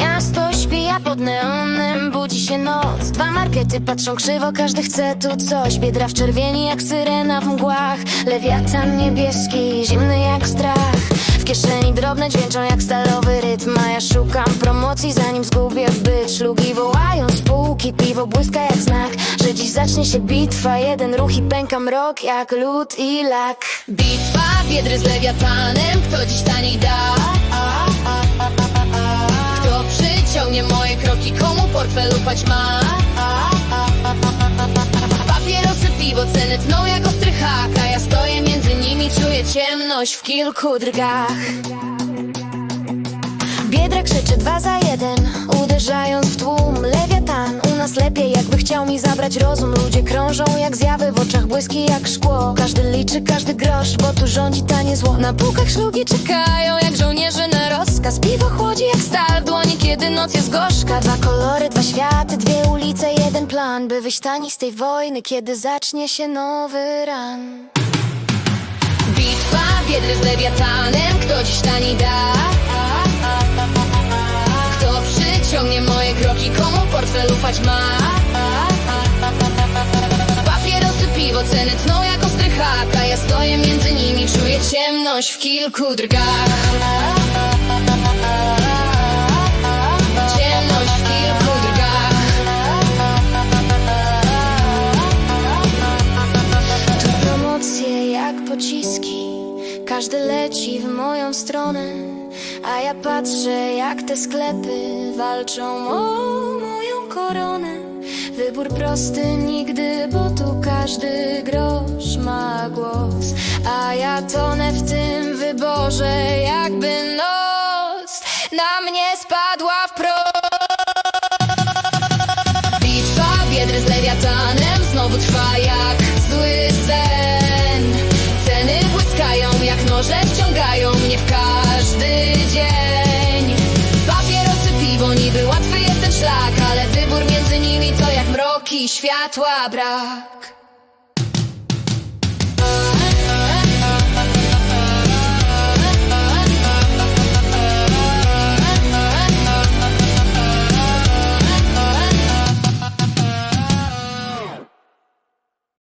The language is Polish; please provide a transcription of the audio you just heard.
Miasto śpi, a pod neonem budzi się noc. Dwa markety patrzą krzywo, każdy chce tu coś. Biedra w czerwieni jak syrena w mgłach. Lewiatan niebieski, zimny jak strach. W kieszeni drobne dźwięczą jak stalowy rytm A ja szukam promocji zanim zgubię byt Szlugi wołają z półki, piwo błyska jak znak Że dziś zacznie się bitwa, jeden ruch i pęka mrok Jak lód i lak Bitwa, biedry z lewiatanem, kto dziś taniej da? Kto przyciągnie moje kroki, komu portfel ufać ma? Papierosy, piwo, ceny tną jak ostry hak A ja stoję między nimi, czuję ciemność w kilku drgach Biedra krzyczy dwa za mi zabrać rozum. Ludzie krążą jak zjawy w oczach błyski jak szkło. Każdy liczy każdy grosz, bo tu rządzi tanie zło. Na półkach szlugi czekają jak żołnierze na rozkaz. Piwo chłodzi jak stal w dłoni kiedy noc jest gorzka. Dwa kolory, dwa światy, dwie ulice, jeden plan By wyjść tani z tej wojny, kiedy zacznie się nowy ran. Bitwa, biedry z lewiatanem, kto dziś taniej da? Kto przyciągnie moje kroki, komu portfel ufać ma? Papierosy, piwo, ceny tną jak ostry hak ja stoję między nimi, czuję ciemność w kilku drgach. Ciemność w kilku drgach. Tu promocje jak pociski. Każdy leci w moją stronę A ja patrzę jak te sklepy Walczą o moją koronę Wybór prosty nigdy, bo tu każdy grosz ma głos. A ja tonę w tym wyborze światła brak